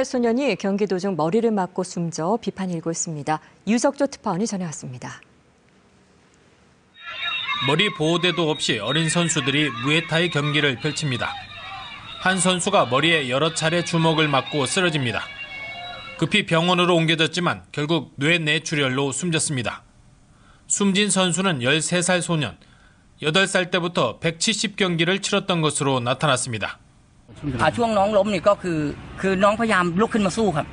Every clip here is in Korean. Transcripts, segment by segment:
13살 소년이 경기 도 중 머리를 맞고 숨져 비판이 일고 있습니다. 유석조 특파원이 전해왔습니다. 머리 보호대도 없이 어린 선수들이 무에타이 경기를 펼칩니다. 한 선수가 머리에 여러 차례 주먹을 맞고 쓰러집니다. 급히 병원으로 옮겨졌지만 결국 뇌 뇌출혈로 숨졌습니다. 숨진 선수는 13살 소년, 8살 때부터 170경기를 치렀던 것으로 나타났습니다. อ่าช่วงน้องล้มนี่ก็คือคือน้องพยายามลุกขึ้นมาสู้ครับ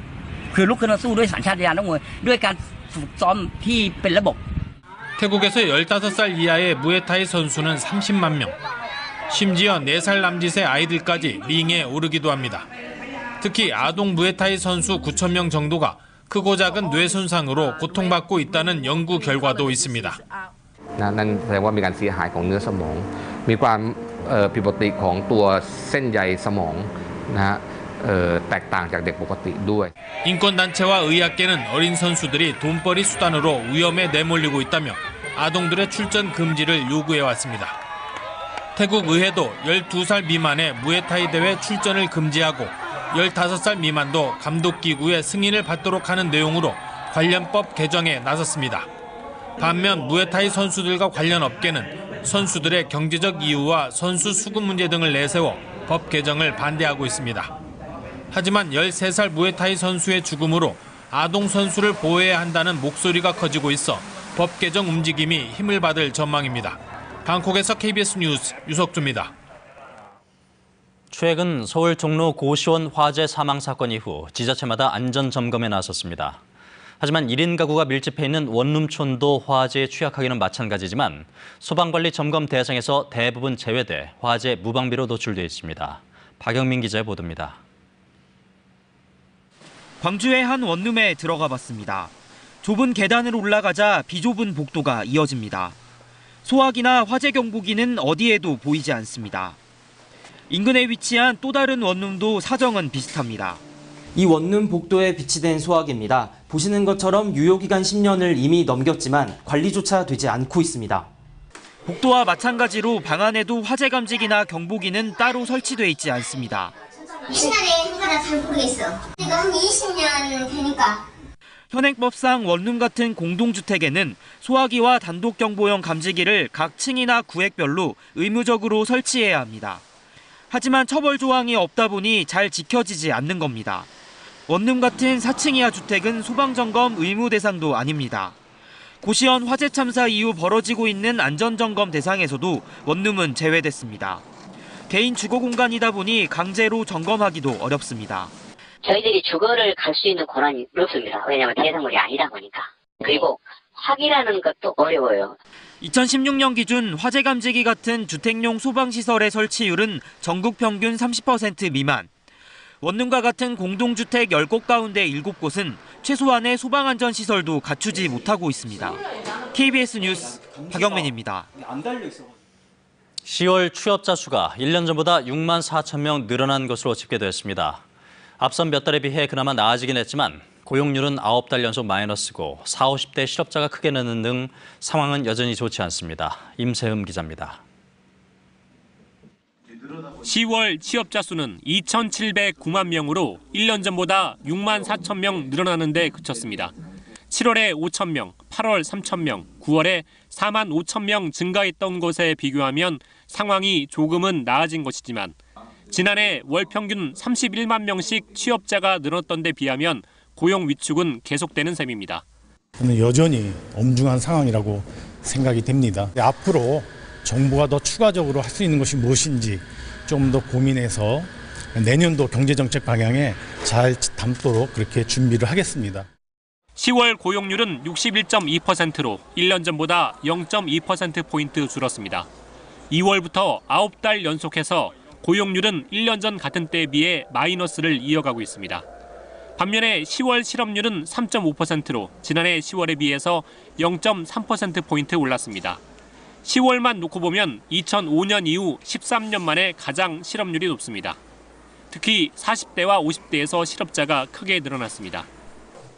คือลุกขึ้นมาสู้ด้วยสัญชาตญาณนักมวยด้วยการฝึกซ้อมที่เป็นระบบ 태국에서 15살 이하의 무에타이 선수는 30만 명. 심지어 4살 남짓의 아이들까지 링에 오르기도 합니다. 특히 아동 무에타이 선수 9천 명 정도가 크고 작은 뇌 손상으로 고통받고 있다는 연구 결과도 있습니다. นะนั่นแสดงว่ามีการเสียหายของเนื้อสมอง มีความเอ่อ ผิดปกติของตัวเส้นใยสมองนะฮะเอ่อแตกต่างจากเด็กปกติด้วย 인권단체와 의학계는 어린 선수들이 돈벌이 수단으로 위험에 내몰리고 있다며 아동들의 출전 금지를 요구해왔습니다. 태국 의회도 12살 미만의 무에타이 대회 출전을 금지하고 15살 미만도 감독기구의 승인을 받도록 하는 내용으로 관련법 개정에 나섰습니다. 반면 무에타이 선수들과 관련 업계는 선수들의 경제적 이유와 선수 수급 문제 등을 내세워 법 개정을 반대하고 있습니다. 하지만 13살 무에타이 선수의 죽음으로 아동 선수를 보호해야 한다는 목소리가 커지고 있어 법 개정 움직임이 힘을 받을 전망입니다. 방콕에서 KBS 뉴스 유석주입니다. 최근 서울 종로 고시원 화재 사망 사건 이후 지자체마다 안전 점검에 나섰습니다. 하지만 1인 가구가 밀집해 있는 원룸촌도 화재에 취약하기는 마찬가지지만 소방관리 점검 대상에서 대부분 제외돼 화재 무방비로 노출돼 있습니다. 박영민 기자의 보도입니다. 광주의 한 원룸에 들어가 봤습니다. 좁은 계단을 올라가자 비좁은 복도가 이어집니다. 소화기나 화재 경보기는 어디에도 보이지 않습니다. 인근에 위치한 또 다른 원룸도 사정은 비슷합니다. 이 원룸 복도에 비치된 소화기입니다. 보시는 것처럼 유효기간 10년을 이미 넘겼지만 관리조차 되지 않고 있습니다. 복도와 마찬가지로 방 안에도 화재 감지기나 경보기는 따로 설치돼 있지 않습니다. 20년에 누가 잘 모르겠어. 이거 한 20년 되니까 현행법상 원룸 같은 공동주택에는 소화기와 단독 경보용 감지기를 각 층이나 구획별로 의무적으로 설치해야 합니다. 하지만 처벌 조항이 없다 보니 잘 지켜지지 않는 겁니다. 원룸 같은 4층 이하 주택은 소방 점검 의무 대상도 아닙니다. 고시원 화재 참사 이후 벌어지고 있는 안전 점검 대상에서도 원룸은 제외됐습니다. 개인 주거 공간이다 보니 강제로 점검하기도 어렵습니다. 저희들이 주거를 갈 수 있는 권한이 없습니다. 왜냐하면 대상물이 아니다 보니까. 그리고 확인하는 것도 어려워요. 2016년 기준 화재 감지기 같은 주택용 소방시설의 설치율은 전국 평균 30% 미만. 원룸과 같은 공동주택 10곳 가운데 7곳은 최소한의 소방안전 시설도 갖추지 못하고 있습니다. KBS 뉴스 박영민입니다. 10월 취업자 수가 1년 전보다 6만 4천 명 늘어난 것으로 집계됐습니다. 앞선 몇 달에 비해 그나마 나아지긴 했지만 고용률은 9달 연속 마이너스고 40, 50대 실업자가 크게 느는 등 상황은 여전히 좋지 않습니다. 임세흠 기자입니다. 10월 취업자 수는 2,709만 명으로 1년 전보다 6만 4천 명 늘어나는 데 그쳤습니다. 7월에 5천 명, 8월 3천 명, 9월에 4만 5천 명 증가했던 것에 비교하면 상황이 조금은 나아진 것이지만 지난해 월 평균 31만 명씩 취업자가 늘었던 데 비하면 고용 위축은 계속되는 셈입니다. 여전히 엄중한 상황이라고 생각이 됩니다. 앞으로 정부가 더 추가적으로 할 수 있는 것이 무엇인지 좀 더 고민해서 내년도 경제정책 방향에 잘 담도록 그렇게 준비를 하겠습니다. 10월 고용률은 61.2%로 1년 전보다 0.2%포인트 줄었습니다. 2월부터 9달 연속해서 고용률은 1년 전 같은 때에 비해 마이너스를 이어가고 있습니다. 반면에 10월 실업률은 3.5%로 지난해 10월에 비해서 0.3%포인트 올랐습니다. 10월만 놓고 보면 2005년 이후 13년 만에 가장 실업률이 높습니다. 특히 40대와 50대에서 실업자가 크게 늘어났습니다.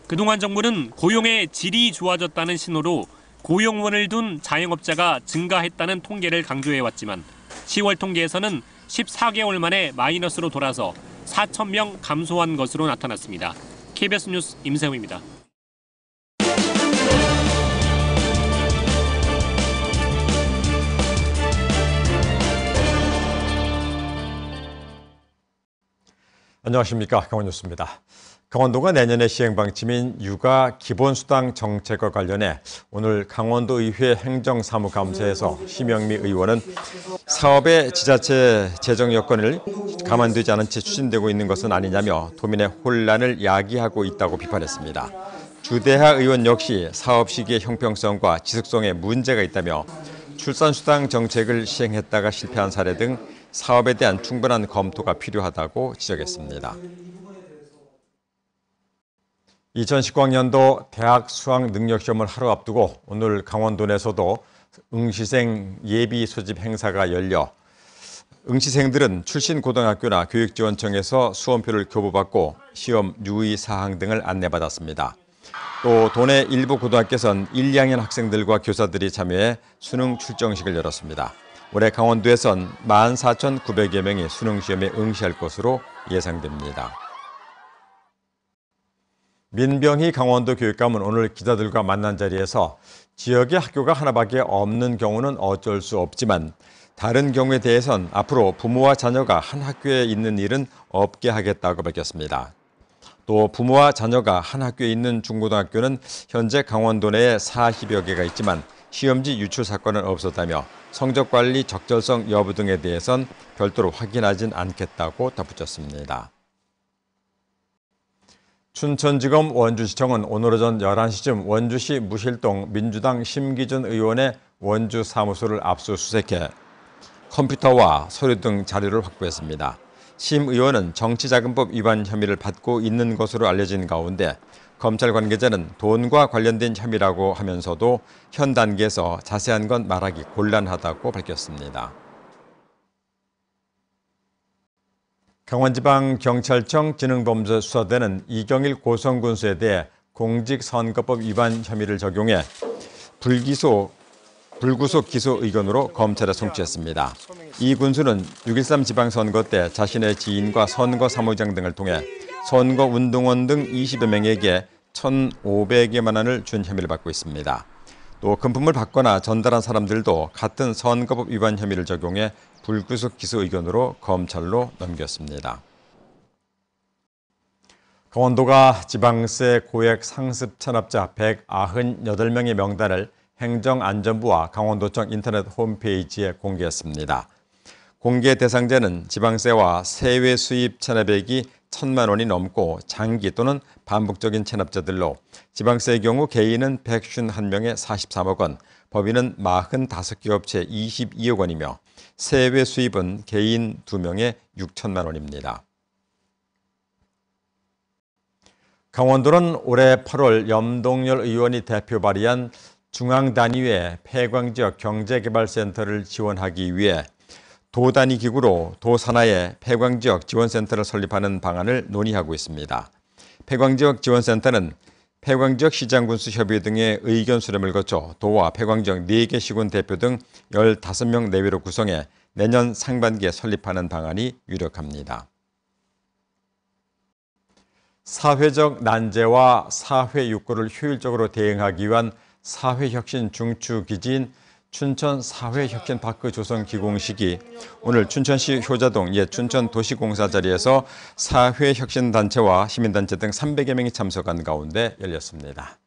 그동안 정부는 고용의 질이 좋아졌다는 신호로 고용원을 둔 자영업자가 증가했다는 통계를 강조해왔지만 10월 통계에서는 14개월 만에 마이너스로 돌아서 4천 명 감소한 것으로 나타났습니다. KBS 뉴스 임세웅입니다. 안녕하십니까 강원뉴스입니다. 강원도가 내년에 시행 방침인 육아 기본수당 정책과 관련해 오늘 강원도의회 행정사무감사에서 심영미 의원은 사업의 지자체 재정 여건을 감안되지 않은 채 추진되고 있는 것은 아니냐며 도민의 혼란을 야기하고 있다고 비판했습니다. 주대하 의원 역시 사업 시기의 형평성과 지속성에 문제가 있다며 출산수당 정책을 시행했다가 실패한 사례 등 사업에 대한 충분한 검토가 필요하다고 지적했습니다. 2019학년도 대학 수학 능력 시험을 하루 앞두고 오늘 강원도 내에서도 응시생 예비 소집 행사가 열려 응시생들은 출신 고등학교나 교육지원청에서 수험표를 교부받고 시험 유의 사항 등을 안내받았습니다. 또 도내 일부 고등학교에선 1, 2학년 학생들과 교사들이 참여해 수능 출정식을 열었습니다. 올해 강원도에선 14,900여 명이 수능 시험에 응시할 것으로 예상됩니다. 민병희 강원도 교육감은 오늘 기자들과 만난 자리에서 지역에 학교가 하나밖에 없는 경우는 어쩔 수 없지만 다른 경우에 대해선 앞으로 부모와 자녀가 한 학교에 있는 일은 없게 하겠다고 밝혔습니다. 또 부모와 자녀가 한 학교에 있는 중고등학교는 현재 강원도 내에 40여 개가 있지만 시험지 유출 사건은 없었다며 성적 관리 적절성 여부 등에 대해선 별도로 확인하진 않겠다고 덧붙였습니다. 춘천지검 원주시청은 오늘 오전 11시쯤 원주시 무실동 민주당 심기준 의원의 원주 사무소를 압수수색해 컴퓨터와 서류 등 자료를 확보했습니다. 심 의원은 정치자금법 위반 혐의를 받고 있는 것으로 알려진 가운데 검찰 관계자는 돈과 관련된 혐의라고 하면서도 현 단계에서 자세한 건 말하기 곤란하다고 밝혔습니다. 강원지방경찰청 지능범죄수사대는 이경일 고성군수에 대해 공직선거법 위반 혐의를 적용해 불기소, 불구속 기소 의견으로 검찰에 송치했습니다. 이 군수는 6.13 지방선거 때 자신의 지인과 선거 사무장 등을 통해 선거 운동원 등 20여 명에게 1,500여만 원을 준 혐의를 받고 있습니다. 또 금품을 받거나 전달한 사람들도 같은 선거법 위반 혐의를 적용해 불구속 기소 의견으로 검찰로 넘겼습니다. 강원도가 지방세 고액 상습 체납자 198명의 명단을 행정안전부와 강원도청 인터넷 홈페이지에 공개했습니다. 공개 대상자는 지방세와 세외 수입 체납액이 천만 원이 넘고 장기 또는 반복적인 체납자들로 지방세의 경우 개인은 151명에 43억 원, 법인은 45개 업체 22억 원이며 세외 수입은 개인 2명에 6천만 원입니다. 강원도는 올해 8월 염동열 의원이 대표 발의한 중앙단위의 폐광지역 경제개발센터를 지원하기 위해 도 단위 기구로 도 산하의 폐광 지역 지원센터를 설립하는 방안을 논의하고 있습니다. 폐광 지역 지원센터는 폐광 지역 시장군수 협의 등의 의견 수렴을 거쳐 도와 폐광 지역 4개 시군 대표 등 15명 내외로 구성해 내년 상반기에 설립하는 방안이 유력합니다. 사회적 난제와 사회 욕구를 효율적으로 대응하기 위한 사회혁신 중추 기지인 춘천 사회혁신 파크 조성 기공식이 오늘 춘천시 효자동 옛 춘천 도시공사 자리에서 사회혁신단체와 시민단체 등 300여 명이 참석한 가운데 열렸습니다.